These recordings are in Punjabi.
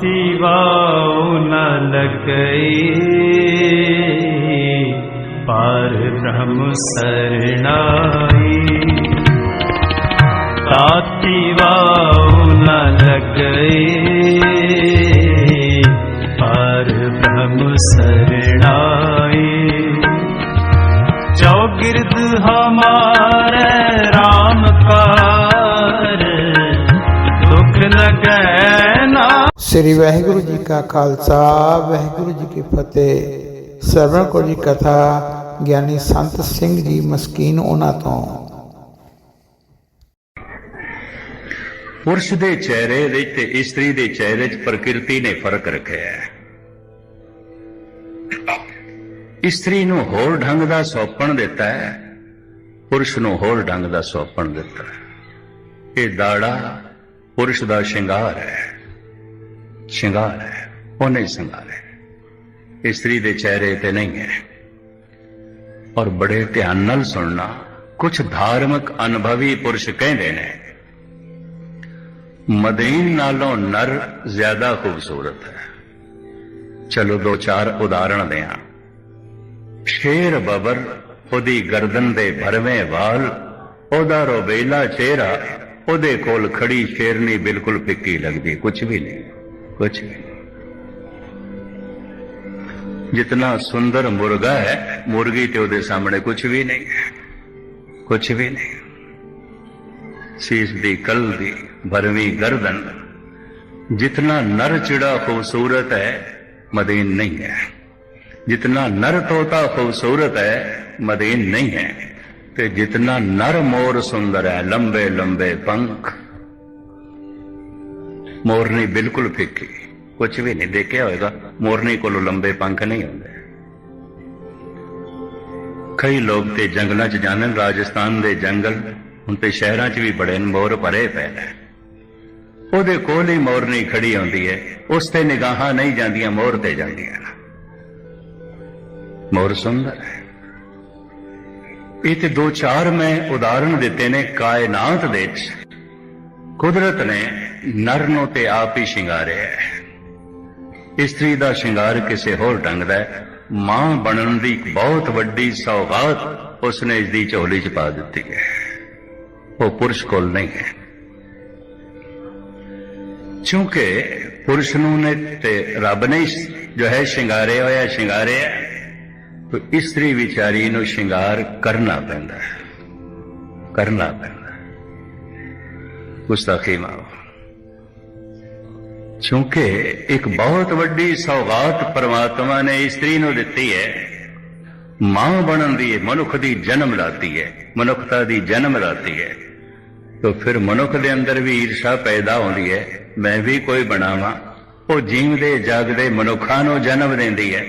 ताती वाओ न लगई पार ब्रह्म सरणाई ताती वाओ न लगई पार ब्रह्म सरणाई चौगिर्द हमारे ਸ੍ਰੀ ਵਾਹਿਗੁਰੂ ਜੀ ਕਾ ਖਾਲਸਾ, ਵਾਹਿਗੁਰੂ ਜੀ ਕੀ ਫਤਿਹ। ਸਰਵਣ ਕੋ ਜੀ ਕਥਾ, ਗਿਆਨੀ ਸੰਤ ਸਿੰਘ ਜੀ ਮਸਕੀਨ ਉਹਨਾਂ ਤੋਂ। ਪੁਰਸ਼ ਦੇ ਚਿਹਰੇ ਵਿੱਚ ਤੇ ਇਸਤਰੀ ਦੇ ਚਿਹਰੇ 'ਚ ਪ੍ਰਕਿਰਤੀ ਨੇ ਫ਼ਰਕ ਰੱਖਿਆ ਹੈ। ਇਸਤਰੀ ਨੂੰ ਹੋਰ ਢੰਗ ਦਾ ਸੌਪਣ ਦਿੱਤਾ ਹੈ, ਪੁਰਸ਼ ਨੂੰ ਹੋਰ ਢੰਗ ਦਾ ਸੌਪਣ ਦਿੱਤਾ ਹੈ। ਇਹ ਦਾੜਾ ਪੁਰਸ਼ ਦਾ ਸ਼ਿੰਗਾਰ ਹੈ। ਸ਼ਿੰਗਾਰ ਹੈ ਉਹਨੇ ਸ਼ਿੰਗਾਰ ਹੈ ਇਸਤਰੀ ਦੇ ਚਿਹਰੇ ਤੇ ਨਹੀਂ ਹੈ ਔਰ ਬੜੇ ਧਿਆਨ ਨਾਲ ਸੁਣਨਾ ਕੁਝ ਧਾਰਮਿਕ ਅਨੁਭਵੀ ਪੁਰਸ਼ ਕਹਿੰਦੇ ਨੇ ਮਦੀਨ ਨਾਲੋਂ ਨਰ ਜ਼ਿਆਦਾ ਖੂਬਸੂਰਤ ਹੈ ਚਲੋ ਦੋ ਚਾਰ ਉਦਾਹਰਣ ਦਿਆਂ ਸ਼ੇਰ ਬਬਰ ਉਹਦੀ ਗਰਦਨ ਦੇ ਭਰਵੇਂ ਵਾਲ ਉਹਦਾ ਰੋਬੇਲਾ ਚਿਹਰਾ ਉਹਦੇ ਕੋਲ ਖੜੀ ਸ਼ੇਰਨੀ ਬਿਲਕੁਲ ਫਿੱਕੀ ਲੱਗਦੀ ਕੁਝ ਵੀ ਨਹੀਂ ਕੁਝ ਵੀ। ਨਹੀਂ ਜਿਤਨਾ ਸੁੰਦਰ ਮੁਰਗਾ ਹੈ, ਮੁਰਗੀ ਉਹਦੇ ਸਾਹਮਣੇ ਕੁਝ ਵੀ ਨਹੀਂ ਹੈ ਕੁਝ ਵੀ ਨਹੀਂ। ਸੀਸ ਦੀ, ਕਲ ਦੀ ਭਰਵੀਂ ਗਰਦਨ, ਜਿਤਨਾ ਨਰ ਚਿੜਾ ਖੂਬਸੂਰਤ ਹੈ, ਮਦੀਨ ਨਹੀਂ ਹੈ। ਜਿਤਨਾ ਨਰ ਤੋਤਾ ਖੂਬਸੂਰਤ ਹੈ, ਮਦੀਨ ਨਹੀਂ ਹੈ। ਤੇ ਜਿਤਨਾ ਨਰ ਮੋਰ ਸੁੰਦਰ ਹੈ ਲੰਬੇ ਲੰਬੇ ਪੰਖ ਮੋਰਨੀ ਬਿਲਕੁਲ ਫਿੱਕੀ। ਕੁਝ ਵੀ ਨਹੀਂ ਦੇਖਿਆ ਹੋਵੇਗਾ ਮੋਰਨੀ ਕੋਲੋਂ ਲੰਬੇ ਪੰਖ ਨਹੀਂ ਹੁੰਦੇ ਕਈ ਲੋਕ ਤੇ ਜੰਗਲਾਂ 'ਚ ਜਾਣਨ, ਰਾਜਸਥਾਨ ਦੇ ਜੰਗਲ, ਹੁਣ ਤੇ ਸ਼ਹਿਰਾਂ 'ਚ ਵੀ ਬੜੇ ਮੋਰ ਭਰੇ ਪਏ ਨੇ। ਉਹਦੇ ਕੋਲ ਹੀ ਮੋਰਨੀ ਖੜੀ ਹੁੰਦੀ ਹੈ ਉਸ ਤੇ ਨਿਗਾਹਾਂ ਨਹੀਂ ਜਾਂਦੀਆਂ, ਮੋਰ ਤੇ ਜਾਂਦੀਆਂ ਮੋਰ ਸੁੰਦਰ ਹੈ। ਇਹ ਤੇ ਦੋ ਚਾਰ ਮੈਂ ਉਦਾਹਰਣ ਦਿੱਤੇ ਨੇ ਕਾਇਨਾਤ ਦੇ ਵਿੱਚ। ਕੁਦਰਤ ਨੇ ਨਰ ਨੂੰ ਤੇ ਆਪ ਹੀ ਸ਼ਿੰਗਾਰਿਆ ਹੈ। ਇਸਤਰੀ ਦਾ ਸ਼ਿੰਗਾਰ ਕਿਸੇ ਹੋਰ ਢੰਗ ਦਾ ਮਾਂ ਬਣਨ ਦੀ ਬਹੁਤ ਵੱਡੀ ਸੌਗਾਤ ਉਸਨੇ ਇਸ ਦੀ ਝੋਲੀ 'ਚ ਪਾ ਦਿੱਤੀ ਹੈ। ਉਹ ਪੁਰਸ਼ ਕੋਲ ਨਹੀਂ ਹੈ। ਕਿਉਂਕਿ ਪੁਰਸ਼ ਨੂੰ ਨੇ ਤੇ ਰੱਬ ਨੇ ਜੋ ਹੈ ਸ਼ਿੰਗਾਰਿਆ ਹੋਇਆ, ਸ਼ਿੰਗਾਰਿਆ ਤੋ ਇਸਤਰੀ ਵਿਚਾਰੀ ਨੂੰ ਸ਼ਿੰਗਾਰ ਕਰਨਾ ਪੈਂਦਾ ਹੈ। ਕਰਨਾ ਪੈਂਦਾ ਹੈ। ਗੁਸਤਾਖੀ ਮਾਓ ਕਿਉਂਕਿ ਇੱਕ ਬਹੁਤ ਵੱਡੀ ਸੌਗਾਤ ਪਰਮਾਤਮਾ ਨੇ ਇਸਤਰੀ ਨੂੰ ਦਿੱਤੀ ਹੈ। ਮਾਂ ਬਣਨ ਦੀ ਮਨੁੱਖ ਦੀ ਜਨਮ ਲਾਤੀ ਹੈ, ਮਨੁੱਖਤਾ ਦੀ ਜਨਮ ਲਾਤੀ ਹੈ। ਤੋ ਫਿਰ ਮਨੁੱਖ ਦੇ ਅੰਦਰ ਵੀ ਈਰਸ਼ਾ ਪੈਦਾ ਹੁੰਦੀ ਹੈ, ਮੈਂ ਵੀ ਕੋਈ ਬਣਾਵਾਂ। ਉਹ ਜੀਵਦੇ, ਜਾਗਦੇ ਮਨੁੱਖਾਂ ਨੂੰ ਜਨਮ ਦਿੰਦੀ ਹੈ।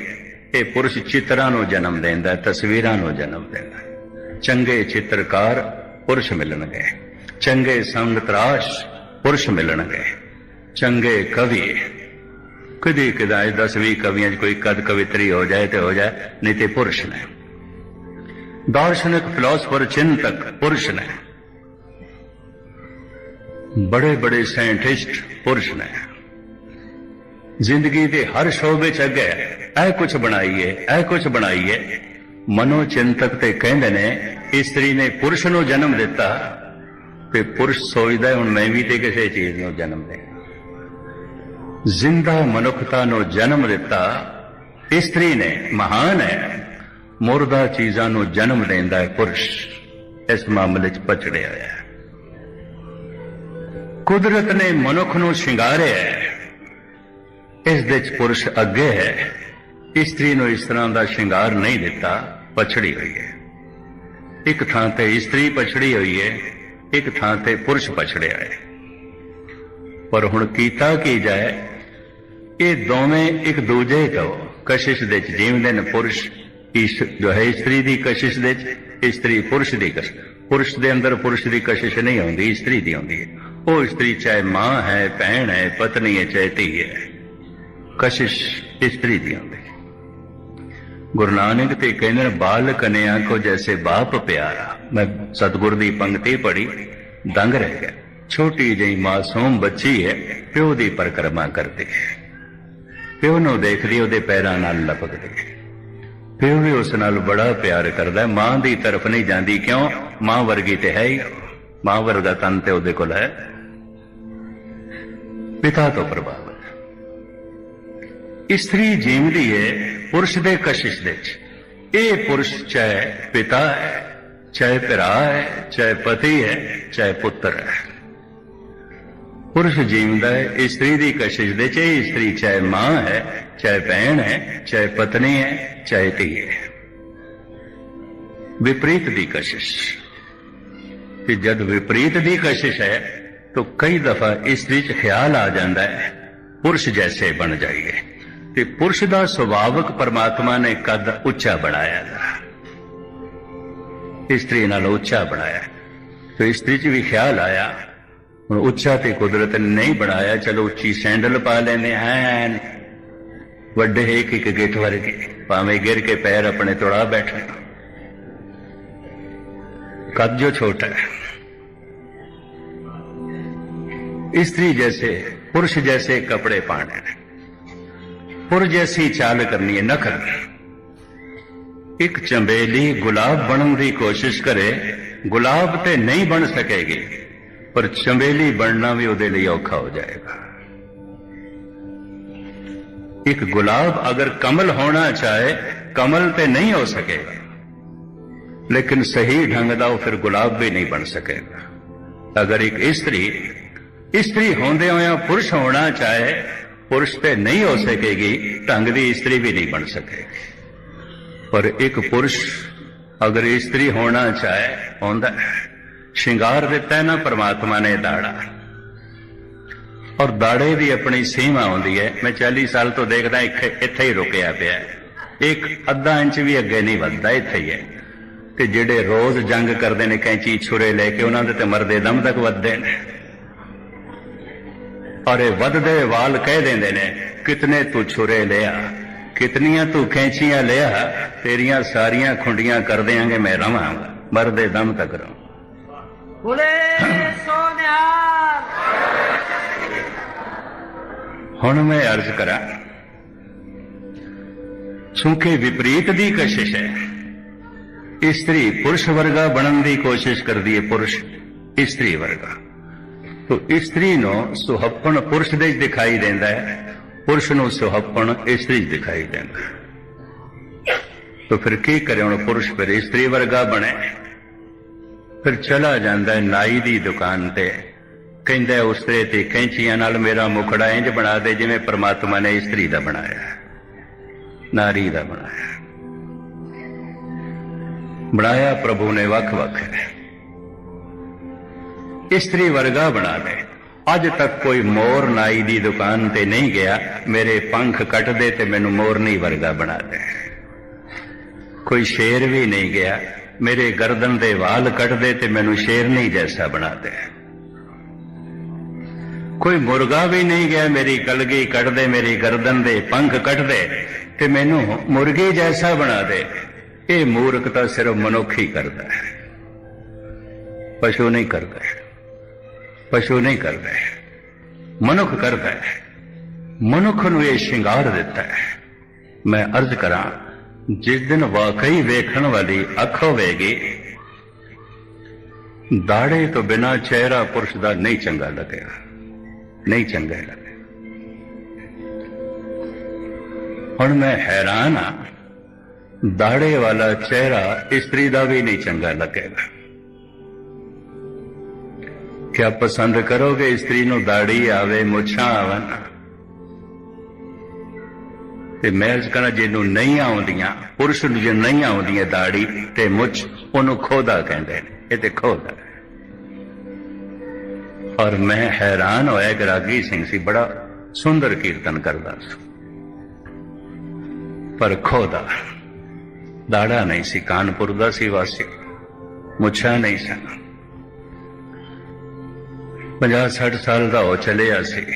ਇਹ ਪੁਰਸ਼ ਚਿੱਤਰਾਂ ਨੂੰ ਜਨਮ ਦਿੰਦਾ ਤਸਵੀਰਾਂ ਨੂੰ ਜਨਮ ਦਿੰਦਾ ਚੰਗੇ ਚਿੱਤਰਕਾਰ ਪੁਰਸ਼ ਮਿਲਣਗੇ। ਚੰਗੇ ਸੰਗਤਰਾਸ਼ ਪੁਰਸ਼ ਮਿਲਣਗੇ। ਚੰਗੇ ਕਵੀ। ਕਦੇ ਕਦਾਏ 10 ਕਵੀਆਂ 'ਚ ਕੋਈ ਕਦ ਕਵਿਤਰੀ ਹੋ ਜਾਏ ਤੇ ਹੋ ਜਾਏ, ਨਹੀਂ ਤੇ ਪੁਰਸ਼ ਨੇ। ਦਾਰਸ਼ਨਿਕ ਫਿਲਾਸਫਰ ਚਿੰਤਕ ਪੁਰਸ਼ ਨੇ। ਬੜੇ ਬੜੇ ਸਾਇੰਟਿਸਟ ਪੁਰਸ਼ ਨੇ। ਜ਼ਿੰਦਗੀ ਦੇ ਹਰ ਸ਼ੋਬੇ 'ਚ ਅੱਗੇ ਇਹ ਕੁਝ ਬਣਾਈਏ ਇਹ ਕੁਝ ਬਣਾਈਏ। ਮਨੋ ਚਿੰਤਕ ਤੇ ਕਹਿੰਦੇ ਨੇ, ਇਸਤਰੀ ਨੇ ਪੁਰਸ਼ ਨੂੰ ਜਨਮ ਦਿੱਤਾ ਤੇ ਪੁਰਸ਼ ਸੋਚਦਾ ਹੁਣ ਮੈਂ ਵੀ ਤੇ ਕਿਸੇ ਚੀਜ਼ ਨੂੰ ਜਨਮ ਦੇ ਜ਼ਿੰਦਾ ਮਨੁੱਖਤਾ ਨੂੰ ਜਨਮ ਦਿੱਤਾ ਇਸਤਰੀ ਨੇ ਮਹਾਨ ਹੈ ਮੁਰਦਾ ਚੀਜ਼ਾਂ ਨੂੰ ਜਨਮ ਦਿੰਦਾ ਹੈ ਪੁਰਸ਼ ਇਸ ਮਾਮਲੇ 'ਚ ਪਛੜਿਆ ਹੋਇਆ ਹੈ ਕੁਦਰਤ ਨੇ ਮਨੁੱਖ ਨੂੰ ਸ਼ਿੰਗਾਰਿਆ ਹੈ ਇਸ ਦੇ 'ਚ ਪੁਰਸ਼ ਅੱਗੇ ਹੈ ਇਸਤਰੀ ਨੂੰ ਇਸ ਤਰ੍ਹਾਂ ਦਾ ਸ਼ਿੰਗਾਰ ਨਹੀਂ ਦਿੱਤਾ ਪਛੜੀ ਹੋਈ ਹੈ ਇੱਕ ਥਾਂ ਤੇ ਇਸਤਰੀ ਪਛੜੀ ਹੋਈ ਹੈ ਇੱਕ ਥਾਂ ਤੇ ਪੁਰਸ਼ ਪਛੜਿਆ ਹੈ ਪਰ ਹੁਣ ਕੀਤਾ ਕੀ ਜਾਏ ਇਹ ਦੋਵੇਂ ਇੱਕ ਦੂਜੇ ਤੋਂ ਕਸ਼ਿਸ਼ ਦੇ ਚ ਜੀਵਦੇ ਨੇ ਪੁਰਸ਼, ਇਸ ਜੋ ਹੈ ਇਸਤਰੀ ਦੀ ਕਸ਼ਿਸ਼ ਦੇ ਚ ਇਸਤਰੀ ਪੁਰਸ਼ ਦੀ ਕਸ਼ਿਸ਼। ਪੁਰਸ਼ ਦੇ ਅੰਦਰ ਪੁਰਸ਼ ਦੀ ਕਸ਼ਿਸ਼ ਨਹੀਂ ਆਉਂਦੀ, ਇਸਤਰੀ ਦੀ ਆਉਂਦੀ ਹੈ। ਉਹ ਇਸਤਰੀ ਚਾਹੇ ਮਾਂ ਹੈ, ਭੈਣ ਹੈ, ਪਤਨੀ ਹੈ, ਚਾਹੇ ਧੀ ਹੈ। ਕਸ਼ਿਸ਼ ਇਸਤਰੀ ਦੀ ਆਉਂਦੀ ਗੁਰੂ ਨਾਨਕ ਤੇ ਕਹਿੰਦੇ ਨੇ ਬਾਲ ਕਨਿਆ ਕੋ ਜੈਸੇ ਬਾਪ ਪਿਆਰਾ। ਮੈਂ ਸਤਿਗੁਰ ਦੀ ਪੰਕਤੀ ਪੜੀ ਦੰਗ ਰਹਿ ਗਿਆ। ਛੋਟੀ ਜਿਹੀ ਮਾਸੂਮ ਬੱਚੀ ਹੈ, ਪਿਓ ਦੀ ਪਰਕਰਮਾ ਕਰਦੀ ਹੈ। ਪਿਓ ਨੂੰ ਦੇਖਦੀ ਉਹਦੇ ਪੈਰਾਂ ਨਾਲ ਲਪਕਦੀ। ਪਿਓ ਵੀ ਉਸ ਨਾਲ ਬੜਾ ਪਿਆਰ ਕਰਦਾ, ਮਾਂ ਦੀ ਤਰਫ ਨਹੀਂ ਜਾਂਦੀ, ਕਿਉਂ? ਮਾਂ ਵਰਗੀ ਤੇ ਹੈ ਹੀ। ਮਾਂ ਵਰਗਾ ਤਨ ਤੇ ਉਹਦੇ ਕੋਲ ਹੈ। ਪਿਤਾ ਤੋਂ ਪ੍ਰਭਾਵ ਇਸਤਰੀ ਜੀਵਦੀ ਹੈ ਪੁਰਸ਼ ਦੇ ਕਸ਼ਿਸ਼ ਦੇ ਚ ਇਹ ਪੁਰਸ਼ ਚਾਹੇ ਪਿਤਾ ਹੈ, ਚਾਹੇ ਭਰਾ ਹੈ, ਚਾਹੇ ਪਤੀ ਹੈ, ਚਾਹੇ ਪੁੱਤਰ ਹੈ। ਪੁਰਸ਼ ਜੀਵਦਾ ਹੈ ਇਸਤਰੀ ਦੀ ਕਸ਼ਿਸ਼ ਦੇ ਚ ਇਹ ਇਸਤਰੀ ਚਾਹੇ ਮਾਂ ਹੈ, ਚਾਹੇ ਭੈਣ ਹੈ, ਚਾਹੇ ਪਤਨੀ ਹੈ, ਚਾਹੇ ਧੀ ਹੈ। ਵਿਪਰੀਤ ਦੀ ਕਸ਼ਿਸ਼। ਕਿ ਜਦ ਵਿਪਰੀਤ ਦੀ ਕਸ਼ਿਸ਼ ਹੈ, ਤਾਂ ਕਈ ਦਫਾ ਇਸਤਰੀ ਚ ਖਿਆਲ ਆ ਜਾਂਦਾ ਹੈ, ਪੁਰਸ਼ ਜੈਸੇ ਬਣ ਜਾਈਏ। ਤੇ ਪੁਰਸ਼ ਦਾ ਸੁਭਾਵਿਕ ਪਰਮਾਤਮਾ ਨੇ ਕਦ ਉੱਚਾ ਬਣਾਇਆ ਹੈ? ਇਸਤਰੀ ਨਾਲ ਉੱਚਾ ਬਣਾਇਆ। ਤੇ ਇਸਤਰੀ ਚ ਵੀ ਖਿਆਲ ਆਇਆ। ਉੱਚਾ ਤੇ ਕੁਦਰਤ ਨੇ ਨਹੀਂ ਬਣਾਇਆ ਚਲੋ ਉੱਚੀ ਸੈਂਡਲ ਪਾ ਲੈਨੇ ਐਨ ਵੱਡੇ ਇੱਕ ਇੱਕ ਗਿੱਠ ਵਰਗੇ ਭਾਵੇਂ ਗਿਰ ਕੇ ਪੈਰ ਆਪਣੇ ਤੋੜਾ ਬੈਠੇ कद जो छोटा है स्त्री जैसे पुरुष जैसे कपड़े पाने हैं पुर जैसी चाल करनी है नखर ਇੱਕ ਚੰਬੇਲੀ ਗੁਲਾਬ ਬਣਨ ਦੀ ਕੋਸ਼ਿਸ਼ ਕਰੇ ਗੁਲਾਬ ਤੇ ਨਹੀਂ ਬਣ ਸਕੇਗੀ ਪਰ ਚੰਬੇਲੀ ਬਣਨਾ ਵੀ ਉਹਦੇ ਲਈ ਔਖਾ ਹੋ ਜਾਏਗਾ। ਇੱਕ ਗੁਲਾਬ ਅਗਰ ਕਮਲ ਹੋਣਾ ਚਾਹੇ, ਕਮਲ ਤੇ ਨਹੀਂ ਹੋ ਸਕੇਗਾ। ਲੇਕਿਨ ਸਹੀ ਢੰਗ ਦਾ ਉਹ ਫਿਰ ਗੁਲਾਬ ਵੀ ਨਹੀਂ ਬਣ ਸਕੇਗਾ। ਅਗਰ ਇੱਕ ਇਸਤਰੀ ਇਸਤਰੀ ਹੁੰਦੇ ਹੋਇਆ ਪੁਰਸ਼ ਹੋਣਾ ਚਾਹੇ, ਪੁਰਸ਼ ਤੇ ਨਹੀਂ ਹੋ ਸਕੇਗੀ, ਢੰਗ ਦੀ ਇਸਤਰੀ ਵੀ ਨਹੀਂ ਬਣ ਸਕੇਗੀ। ਪਰ ਇੱਕ ਪੁਰਸ਼ ਅਗਰ ਇਸਤਰੀ ਹੋਣਾ ਚਾਹੇ, ਹੁੰਦਾ ਹੈ। ਸ਼ਿੰਗਾਰ ਦਿੱਤਾ ਨਾ ਪ੍ਰਮਾਤਮਾ ਨੇ ਦਾੜਾ। ਔਰ ਦਾੜੇ ਦੀ ਆਪਣੀ ਸੀਮਾ ਹੁੰਦੀ ਹੈ। ਮੈਂ 40 ਸਾਲ ਤੋਂ ਦੇਖਦਾ ਇੱਥੇ ਇੱਥੇ ਹੀ ਰੁਕਿਆ ਪਿਆ ਇੱਕ ਅੱਧਾ ਇੰਚ ਵੀ ਅੱਗੇ ਨਹੀਂ ਵੱਧਦਾ, ਇੱਥੇ ਹੀ ਹੈ। ਤੇ ਜਿਹੜੇ ਰੋਜ਼ ਜੰਗ ਕਰਦੇ ਨੇ, ਕੈਂਚੀ ਛੁਰੇ ਲੈ ਕੇ ਉਹਨਾਂ ਦੇ ਤੇ ਮਰਦੇ ਦਮ ਤੱਕ ਵੱਧਦੇ ਨੇ। ਔਰ ਇਹ ਵੱਧਦੇ ਵਾਲ ਕਹਿ ਦਿੰਦੇ ਨੇ, ਕਿਤਨੇ ਤੂੰ ਛੁਰੇ ਲਿਆ, ਕਿਤਨੀਆਂ ਤੂੰ ਕੈਂਚੀਆਂ ਲਿਆ, ਤੇਰੀਆਂ ਸਾਰੀਆਂ ਖੁੰਡੀਆਂ ਕਰ ਦਿਆਂਗੇ, ਮੈਂ ਰਵਾਂਗਾ। ਮਰਦੇ ਦਮ ਤੱਕ ਰਵਾਂ। ਬੋਲੇ ਸੋਨਿਹਾਰ ਹੁਣ ਮੈਂ ਅਰਜ਼ ਕਰਾਂ ਚੂੰਕਿ ਵਿਪਰੀਤ ਦੀ ਕਸ਼ਿਸ਼ ਹੈ। ਇਸਤਰੀ ਪੁਰਸ਼ ਵਰਗਾ ਬਣਨ ਦੀ ਕੋਸ਼ਿਸ਼ ਕਰਦੀ ਹੈ ਪੁਰਸ਼, ਇਸਤਰੀ ਵਰਗਾ। ਤੋ ਇਸਤਰੀ ਨੂੰ ਸੁਹੱਪਣ ਪੁਰਸ਼ ਦੇ ਦਿਖਾਈ ਦਿੰਦਾ ਹੈ, ਪੁਰਸ਼ ਨੂੰ ਸੁਹੱਪਣ ਇਸਤਰੀ 'ਚ ਦਿਖਾਈ ਦਿੰਦਾ ਹੈ। ਤੋ ਫਿਰ ਕੀ ਕਰੇ ਹੁਣ ਪੁਰਸ਼? ਫਿਰ ਇਸਤਰੀ ਵਰਗਾ ਬਣੇ ਫਿਰ ਚਲਾ ਜਾਂਦਾ ਨਾਈ ਦੀ ਦੁਕਾਨ ਤੇ। ਕਹਿੰਦਾ ਹੈ ਤੇ ਕੈਂਚੀਆਂ ਨਾਲ ਮੇਰਾ ਮੁਖੜਾ ਇੰਜ ਬਣਾ ਦੇ ਜਿਵੇਂ ਪ੍ਰਮਾਤਮਾ ਨੇ ਇਸਤਰੀ ਦਾ ਬਣਾਇਆ ਨਾਰੀ ਦਾ ਬਣਾਇਆ ਬਣਾਇਆ ਪ੍ਰਭੂ ਨੇ ਵੱਖ-ਵੱਖ ਹੈ। ਇਸਤਰੀ ਵਰਗਾ ਬਣਾ ਦੇ ਅੱਜ ਤੱਕ ਕੋਈ ਮੋਰ ਨਾਈ ਦੀ ਦੁਕਾਨ ਤੇ ਨਹੀਂ ਗਿਆ। ਮੇਰੇ ਪੰਖ ਕੱਟ ਦੇ ਤੇ ਮੈਨੂੰ ਮੋਰਨੀ ਵਰਗਾ ਬਣਾ ਦੇ। ਕੋਈ ਸ਼ੇਰ ਵੀ ਨਹੀਂ ਗਿਆ। ਮੇਰੇ ਗਰਦਨ ਦੇ ਵਾਲ ਕੱਟ ਦੇ ਤੇ ਮੈਨੂੰ ਸ਼ੇਰਨੀ ਜੈਸਾ ਬਣਾ ਦੇ। ਕੋਈ ਮੁਰਗਾ ਵੀ ਨਹੀਂ ਗਿਆ, ਮੇਰੀ ਕਲਗੀ ਕੱਟ ਦੇ ਮੇਰੀ ਗਰਦਨ ਦੇ ਪੰਖ ਕੱਟ ਦੇ ਤੇ ਮੈਨੂੰ ਮੁਰਗੇ ਜੈਸਾ ਬਣਾ ਦੇ। ਇਹ ਮੂਰਖਤਾ ਸਿਰਫ ਮਨੁੱਖ ਹੀ ਕਰਦਾ ਹੈ। ਪਸ਼ੂ ਨਹੀਂ ਕਰਦਾ ਪਸ਼ੂ ਨਹੀਂ ਕਰਦਾ ਮਨੁੱਖ ਕਰਦਾ ਹੈ। ਮਨੁੱਖ ਨੂੰ ਇਹ ਸ਼ਿੰਗਾਰ ਦਿੱਤਾ ਹੈ। ਮੈਂ ਅਰਜ਼ ਕਰਾਂ ਜਿਸ ਦਿਨ ਵਾਕਈ ਵੇਖਣ ਵਾਲੀ ਅੱਖ ਹੋਵੇਗੀ, ਦਾੜੇ ਤੋਂ ਬਿਨਾ ਚਿਹਰਾ ਪੁਰਸ਼ ਦਾ ਨਹੀਂ ਚੰਗਾ ਲੱਗੇਗਾ ਨਹੀਂ ਚੰਗਾ ਲੱਗੇਗਾ ਹੁਣ ਮੈਂ ਹੈਰਾਨ ਆ ਦਾੜੇ ਵਾਲਾ ਚਿਹਰਾ ਇਸਤਰੀ ਦਾ ਵੀ ਨਹੀਂ ਚੰਗਾ ਲੱਗੇਗਾ। ਕਿਆ ਪਸੰਦ ਕਰੋਗੇ ਇਸਤਰੀ ਨੂੰ ਦਾੜੀ ਆਵੇ, ਮੁੱਛਾਂ ਆਵਨ ਤੇ ਮੈਂ ਇਸ ਕਰਾਂ ਜਿਹਨੂੰ ਨਹੀਂ ਆਉਂਦੀਆਂ, ਪੁਰਸ਼ ਨੂੰ ਜੇ ਨਹੀਂ ਆਉਂਦੀਆਂ ਦਾੜੀ, ਤੇ ਮੁੱਛ ਉਹਨੂੰ ਖੋਦਾ ਕਹਿੰਦੇ ਨੇ। ਇਹ ਤੇ ਖੋਦਾ ਔਰ ਮੈਂ ਹੈਰਾਨ ਹੋਇਆ ਕਿ ਰਾਗੀ ਸਿੰਘ ਸੀ, ਬੜਾ ਸੁੰਦਰ ਕੀਰਤਨ ਕਰਦਾ ਸੀ। ਪਰ ਖੋਦਾ ਦਾੜਾ ਨਹੀਂ ਸੀ, ਕਾਨਪੁਰ ਦਾ ਸੀ ਵਾਸੀ, ਮੁੱਛਾਂ ਨਹੀਂ ਸਨ। 50 60 ਸਾਲ ਦਾ ਹੋ ਚਲਿਆ ਸੀ।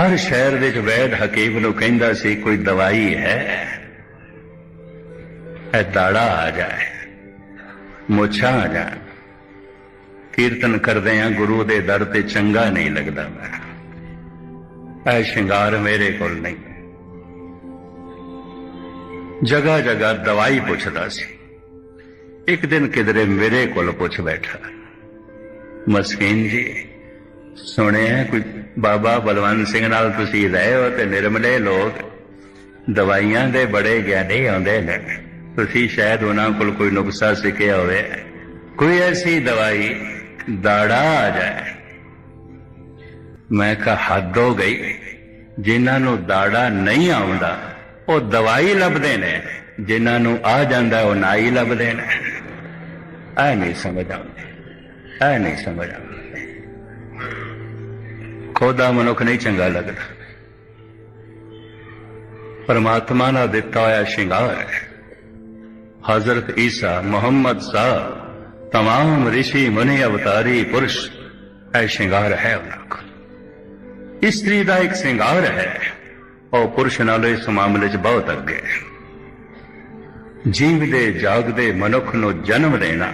ਹਰ ਸ਼ਹਿਰ ਵਿੱਚ ਵੈਦ ਹਕੀਮ ਨੂੰ ਕਹਿੰਦਾ ਸੀ, ਕੋਈ ਦਵਾਈ ਹੈ? ਇਹ ਦਾੜਾ ਆ ਜਾਏ, ਮੁੱਛਾਂ ਆ ਜਾਣ। ਕੀਰਤਨ ਕਰਦੇ ਆ, ਗੁਰੂ ਦੇ ਦਰ ਤੇ ਚੰਗਾ ਨਹੀਂ ਲੱਗਦਾ ਮੈਂ। ਇਹ ਸ਼ਿੰਗਾਰ ਮੇਰੇ ਕੋਲ ਨਹੀਂ। ਜਗਾ ਜਗਾ ਦਵਾਈ ਪੁੱਛਦਾ ਸੀ। ਇੱਕ ਦਿਨ ਕਿਧਰੇ ਮੇਰੇ ਕੋਲ ਪੁੱਛ ਬੈਠਾ। ਮਸਕੀਨ ਜੀ, ਸੁਣਿਆ ਕੋਈ ਬਾਬਾ ਬਲਵੰਤ ਸਿੰਘ ਨਾਲ ਤੁਸੀਂ ਰਹੇ ਹੋ ਤੇ ਨਿਰਮਲੇ ਲੋਕ ਦਵਾਈਆਂ ਦੇ ਬੜੇ ਗਿਆਨੀ ਆਉਂਦੇ ਨੇ ਤੁਸੀਂ ਸ਼ਾਇਦ ਉਹਨਾਂ ਕੋਲ ਕੋਈ ਨੁਕਸਾ ਸਿੱਖਿਆ ਹੋਵੇ। ਕੋਈ ਐਸੀ ਦਵਾਈ, ਦਾੜਾ ਆ ਜਾਏ। ਮੈਂ ਕਿਹਾ, ਹੱਦ ਹੋ ਗਈ। ਜਿਨ੍ਹਾਂ ਨੂੰ ਦਾੜਾ ਨਹੀਂ ਆਉਂਦਾ, ਉਹ ਦਵਾਈ ਲੱਭਦੇ ਨੇ। ਜਿਨ੍ਹਾਂ ਨੂੰ ਆ ਜਾਂਦਾ, ਉਹ ਨਾਈ ਲੱਭਦੇ ਨੇ। ਐ ਨਹੀਂ ਸਮਝ ਆਉਂਦੀ। ਐ ਨਹੀਂ ਸਮਝ ਆਉਂਦੀ। ਖੋਦਾ ਮਨੁੱਖ ਨਹੀਂ ਚੰਗਾ ਲੱਗਦਾ ਪਰਮਾਤਮਾ ਦਾ ਦਿੱਤਾ ਹੋਇਆ ਸ਼ਿੰਗਾਰ ਹੈ ਹਜ਼ਰਤ ਈਸਾ ਮੁਹੰਮਦ ਸਾਹਿਬ तमाम ऋषि मुनि अवतारी पुरुष ਇਹ ਸ਼ਿੰਗਾਰ ਹੈ ਉਹਨਾਂ ਕੋਲ ਇਸਤਰੀ ਦਾ ਇੱਕ ਸ਼ਿੰਗਾਰ ਹੈ ਉਹ ਪੁਰਸ਼ ਨਾਲੋਂ ਇਸ ਮਾਮਲੇ 'ਚ ਬਹੁਤ ਅੱਗੇ ਹੈ ਜੀਵਦੇ ਜਾਗਦੇ ਮਨੁੱਖ ਨੂੰ ਜਨਮ ਦੇਣਾ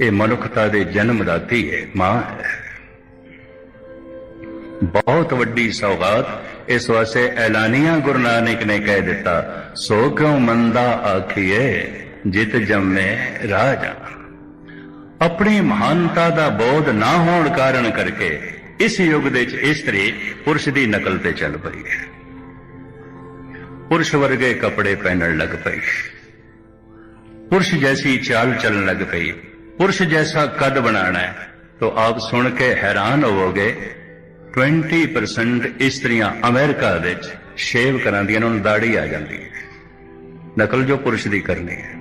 ਇਹ ਮਨੁੱਖਤਾ ਦੇ ਜਨਮ ਦਾਤੀ ਹੈ ਮਾਂ ਹੈ ਬਹੁਤ ਵੱਡੀ ਸੌਗਾਤ। ਇਸ ਵਾਸਤੇ ਐਲਾਨੀਆ ਗੁਰੂ ਨਾਨਕ ਨੇ ਕਹਿ ਦਿੱਤਾ, ਸੋ ਕਿਉ ਮੰਦਾ ਆਖੀਏ ਜਿਤ ਜੰਮੇ ਰਾਜਾ? ਆਪਣੀ ਮਹਾਨਤਾ ਦਾ ਬੋਧ ਨਾ ਹੋਣ ਕਾਰਨ ਕਰਕੇ ਇਸ ਯੁੱਗ ਦੇ ਵਿੱਚ ਇਸਤਰੀ ਪੁਰਸ਼ ਦੀ ਨਕਲ ਤੇ ਚੱਲ ਪਈ ਹੈ। ਪੁਰਸ਼ ਵਰਗੇ ਕੱਪੜੇ ਪਹਿਨਣ ਲੱਗ ਪਈ ਪੁਰਸ਼ ਜੈਸੀ ਚਾਲ ਚੱਲਣ ਲੱਗ ਪਈ। ਪੁਰਸ਼ ਜੈਸਾ ਕੱਦ ਬਣਾਣਾ ਹੈ। ਤੋ ਆਪ ਸੁਣ ਕੇ ਹੈਰਾਨ ਹੋਵੋਗੇ 20% ਇਸਤਰੀਆਂ ਅਮਰੀਕਾ ਵਿੱਚ ਸ਼ੇਵ ਕਰਾਂਦੀਆਂ ਉਹਨਾਂ ਨੂੰ ਦਾੜੀ ਆ ਜਾਂਦੀ ਹੈ। ਨਕਲ ਜੋ ਪੁਰਸ਼ ਦੀ ਕਰਨੀ ਹੈ।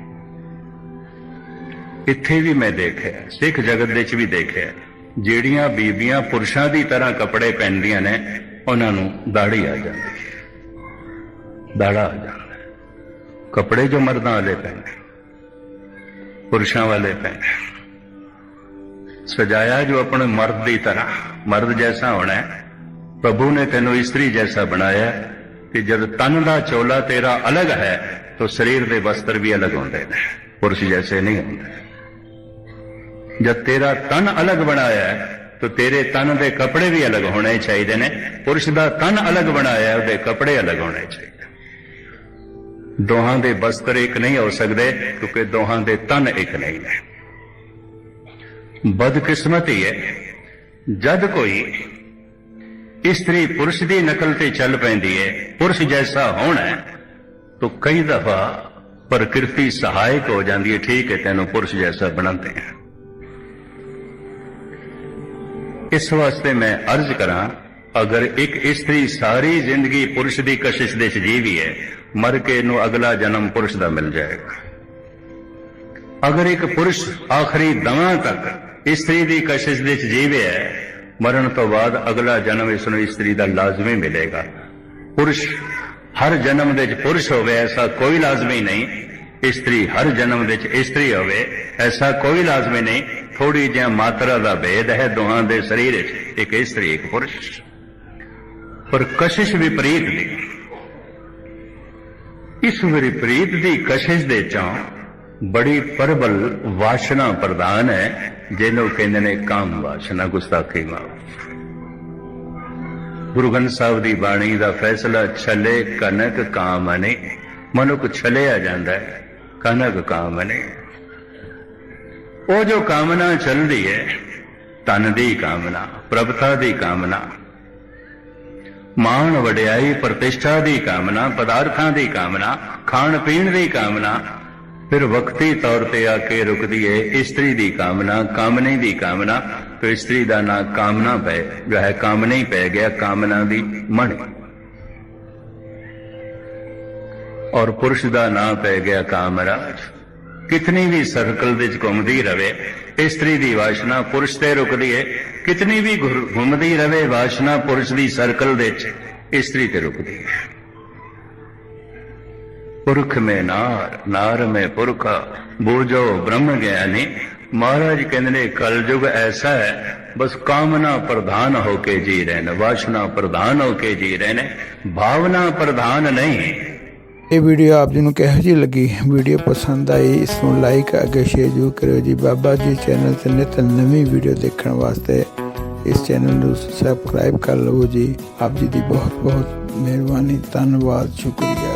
ਇੱਥੇ ਵੀ ਮੈਂ ਦੇਖਿਆ, ਸਿੱਖ ਜਗਤ ਵਿੱਚ ਵੀ ਦੇਖਿਆ, ਜਿਹੜੀਆਂ ਬੀਬੀਆਂ ਪੁਰਸ਼ਾਂ ਦੀ ਤਰ੍ਹਾਂ ਕੱਪੜੇ ਪਹਿਨਦੀਆਂ ਨੇ, ਉਹਨਾਂ ਨੂੰ ਦਾੜੀ ਆ ਜਾਂਦੀ ਹੈ। ਦਾੜਾ ਆ ਜਾਂਦਾ ਕੱਪੜੇ ਜੋ ਮਰਦਾਂ ਵਾਲੇ ਪਹਿਨੇ ਪੁਰਸ਼ਾਂ ਵਾਲੇ ਪਹਿਨੇ ਸਜਾਇਆ ਜੋ ਆਪਣੇ ਮਰਦ ਦੀ ਤਰ੍ਹਾਂ। ਮਰਦ ਜੈਸਾ ਹੋਣਾ ਹੈ। ਪ੍ਰਭੂ ਨੇ ਤੈਨੂੰ ਇਸਤਰੀ ਜੈਸਾ ਬਣਾਇਆ ਹੈ ਕਿ ਜਦ ਤਨ ਦਾ ਚੋਲਾ ਤੇਰਾ ਅਲੱਗ ਹੈ, ਤਾਂ ਸਰੀਰ ਦੇ ਵਸਤਰ ਵੀ ਅਲੱਗ ਹੁੰਦੇ ਨੇ। ਪੁਰਸ਼ ਜੈਸੇ ਨਹੀਂ ਹੁੰਦੇ। ਜਦ ਤੇਰਾ ਤਨ ਅਲੱਗ ਬਣਾਇਆ ਹੈ, ਤਾਂ ਤੇਰੇ ਤਨ ਦੇ ਕੱਪੜੇ ਵੀ ਅਲੱਗ ਹੋਣੇ ਚਾਹੀਦੇ ਨੇ। ਪੁਰਸ਼ ਦਾ ਤਨ ਅਲੱਗ ਬਣਾਇਆ, ਉਹਦੇ ਕੱਪੜੇ ਅਲੱਗ ਹੋਣੇ ਚਾਹੀਦੇ। ਦੋਹਾਂ ਦੇ ਵਸਤਰ ਇੱਕ ਨਹੀਂ ਹੋ ਸਕਦੇ, ਕਿਉਂਕਿ ਦੋਹਾਂ ਦੇ ਤਨ ਇੱਕ ਨਹੀਂ ਨੇ। ਬਦਕਿਸਮਤੀ ਹੈ। ਜਦ ਕੋਈ ਇਸਤਰੀ ਪੁਰਸ਼ ਦੀ ਨਕਲ ਤੇ ਚੱਲ ਪੈਂਦੀ ਹੈ, ਪੁਰਸ਼ ਜੈਸਾ ਹੋਣਾ ਤਾਂ ਕਈ ਦਫਾ ਪ੍ਰਕਿਰਤੀ ਸਹਾਇਕ ਹੋ ਜਾਂਦੀ ਹੈ, ਠੀਕ ਹੈ, ਤੈਨੂੰ ਪੁਰਸ਼ ਜੈਸਾ ਬਣਾਉਂਦੇ हैं ਇਸ ਵਾਸਤੇ ਮੈਂ ਅਰਜ਼ ਕਰਾਂ, ਅਗਰ ਇੱਕ ਇਸਤਰੀ ਸਾਰੀ ਜ਼ਿੰਦਗੀ ਪੁਰਸ਼ ਦੀ ਕਸ਼ਿਸ਼ ਦੇ ਚ ਜੀਵੀ ਹੈ, ਮਰ ਕੇ ਇਹਨੂੰ ਅਗਲਾ ਜਨਮ ਪੁਰਸ਼ ਦਾ ਮਿਲ ਜਾਏਗਾ। ਅਗਰ ਇੱਕ ਪੁਰਸ਼ ਆਖਰੀ ਦਵਾਂ ਤੱਕ ਇਸਤਰੀ ਦੀ ਕਸ਼ਿਸ਼ ਵਿੱਚ ਚ ਹੈ, ਮਰਨ ਤੋਂ ਬਾਅਦ ਅਗਲਾ ਜਨਮ ਇਸ ਨੂੰ ਇਸਤਰੀ ਦਾ ਲਾਜ਼ਮੀ ਮਿਲੇਗਾ। ਪੁਰਸ਼, ਹਰ ਜਨਮ ਵਿੱਚ ਪੁਰਸ਼ ਹੋਵੇ, ਐਸਾ ਕੋਈ ਲਾਜ਼ਮੀ ਨਹੀਂ। ਇਸਤਰੀ ਹਰ ਜਨਮ ਵਿੱਚ ਇਸਤਰੀ ਹੋਵੇ, ਐਸਾ ਕੋਈ ਲਾਜ਼ਮੀ ਨਹੀਂ। ਥੋੜੀ ਜਿਹੀ ਮਾਤਰਾ ਦਾ ਭੇਦ ਹੈ, ਦੋਹਾਂ ਦੇ ਸਰੀਰ ਵਿੱਚ ਇੱਕ ਇਸਤਰੀ, ਇੱਕ ਪੁਰਸ਼। ਪਰ ਕਸ਼ਿਸ਼ ਵਿਪਰੀਤ ਦੀ ਇਸ ਵਿਪਰੀਤ ਦੀ ਕਸ਼ਿਸ਼ ਦੇ ਚੋਂ ਬੜੀ ਪ੍ਰਬਲ ਵਾਸ਼ਨਾ ਪ੍ਰਦਾਨ ਹੈ, ਜਿਹਨੂੰ ਕਹਿੰਦੇ ਨੇ ਕਾਮ ਵਾਸ਼ਨਾ, ਗੁਸਤਾਖੀ ਮਾਫ ਗੁਰੂ ਗ੍ਰੰਥ ਸਾਹਿਬ ਦੀ ਬਾਣੀ ਦਾ ਫੈਸਲਾ, ਛਲੇ ਕਨਕ ਕਾਮਨੇ, ਮਨੁੱਖ ਛਲਿਆ ਜਾਂਦਾ ਹੈ ਕਨਕ ਕਾਮਨੇ। ਉਹ ਜੋ ਕਾਮਨਾ ਚੱਲਦੀ ਹੈ ਤਨ ਦੀ ਕਾਮਨਾ, ਪ੍ਰਭਤਾ ਦੀ ਕਾਮਨਾ, ਮਾਣ ਵਡਿਆਈ, ਪ੍ਰਤਿਸ਼ਠਾ ਦੀ ਕਾਮਨਾ, ਪਦਾਰਥਾਂ ਦੀ ਕਾਮਨਾ ਖਾਣ ਪੀਣ ਦੀ ਕਾਮਨਾ ਫਿਰ ਵਕਤੀ ਤੌਰ ਤੇ ਆ ਕੇ ਰੁਕਦੀ ਹੈ ਇਸਤਰੀ ਦੀ ਕਾਮਨਾ, ਕਾਮਨੇ ਦੀ ਕਾਮਨਾ, ਤੇ ਇਸਤਰੀ ਦਾ ਨਾਂ ਕਾਮਨਾ ਪੈ ਜੋ ਹੈ, ਕਾਮਨਾ ਹੀ ਪੈ ਗਿਆ, ਕਾਮਨਾ ਦੀ ਮਣ। ਔਰ ਪੁਰਸ਼ ਦਾ ਨਾਂ ਪੈ ਗਿਆ ਕਾਮਰਾਜ। ਕਿਤਨੀ ਵੀ ਸਰਕਲ ਵਿੱਚ ਘੁੰਮਦੀ ਰਵੇ, ਇਸਤਰੀ ਦੀ ਵਾਸ਼ਨਾ ਪੁਰਸ਼ ਤੇ ਰੁਕਦੀ ਹੈ ਕਿਤਨੀ ਵੀ ਘੁਰ- ਘੁੰਮਦੀ ਰਵੇ, ਵਾਸ਼ਨਾ ਪੁਰਸ਼ ਦੀ ਸਰਕਲ ਦੇ ਵਿੱਚ ਇਸਤਰੀ ਤੇ ਰੁਕਦੀ ਹੈ ਪੁਰਖ ਮੇ ਨਾਰ ਨਾਰ ਮੇ ਪੁਰਖਾ ਬੂਝੋ ਬ੍ਰਹਮ ਗਿਆਨੀ ਮਹਾਰਾਜ ਕਹਿੰਦੇ ਨੇ ਕਲਯੁਗ ਐਸਾ ਹੈ ਬਸ ਕਾਮਨਾ ਪ੍ਰਧਾਨ ਹੋ ਕੇ ਜੀ ਰਹੇ ਨੇ ਵਾਸ਼ਨਾ ਪ੍ਰਧਾਨ ਹੋ ਕੇ ਜੀ ਰਹੇ ਨੇ ਭਾਵਨਾ ਪ੍ਰਧਾਨ ਨਹੀਂ ਇਹ ਵੀਡੀਓ ਆਪ ਜੀ ਨੂੰ ਕਿਹੋ ਜਿਹੀ ਲੱਗੀ ਵੀਡੀਓ ਪਸੰਦ ਆਈ ਇਸ ਨੂੰ ਲਾਈਕ ਅੱਗੇ ਸ਼ੇਅਰ ਜ਼ਰੂਰ ਕਰਿਓ ਜੀ ਬਾਬਾ ਜੀ ਚੈਨਲ ਤੇ ਨਿਤ ਨਵੀਂ ਵੀਡੀਓ ਦੇਖਣ ਵਾਸਤੇ ਇਸ ਚੈਨਲ ਨੂੰ ਸਬਸਕ੍ਰਾਈਬ ਕਰ ਲਵੋ ਜੀ ਆਪ ਜੀ ਦੀ ਬਹੁਤ ਬਹੁਤ ਮਿਹਰਬਾਨੀ ਧੰਨਵਾਦ ਸ਼ੁਕਰੀਆ